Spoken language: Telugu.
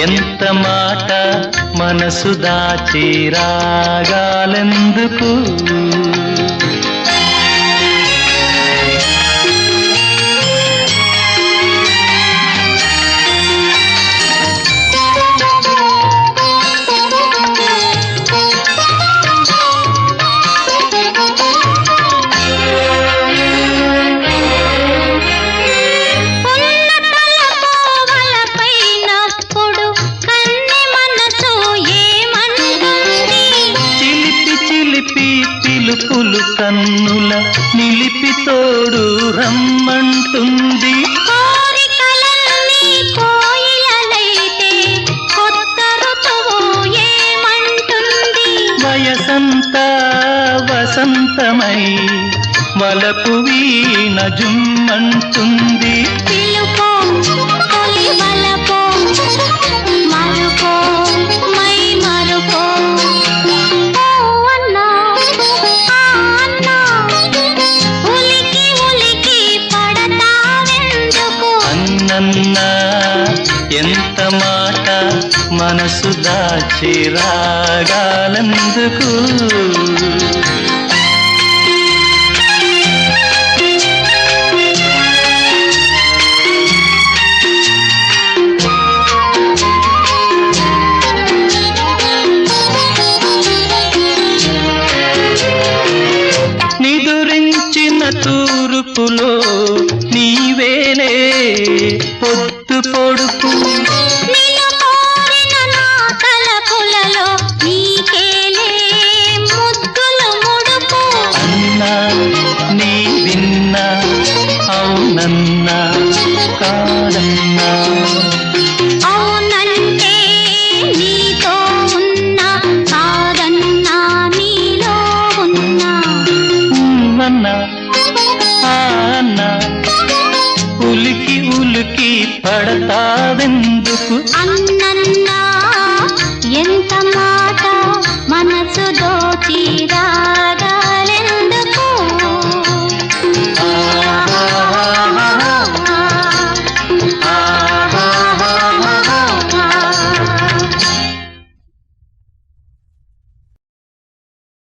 ఎంత మాట మనసు దాచి రాగాలెందుకు? పిలుపులు కన్నుల నిలిపి తోడు రమ్మంటుంది. వయసంతా వసంతమై వలపు వీణ జుమ్మంటుంది. ఎంత మాట మనసు దాచి రాగాలందుకు పొడుపు నిన్ను నీ విన్నా అవునన్నా కాదన్నా నీతో ఉన్నా ఉలికి పడతావెందుకు? అన్నన్నా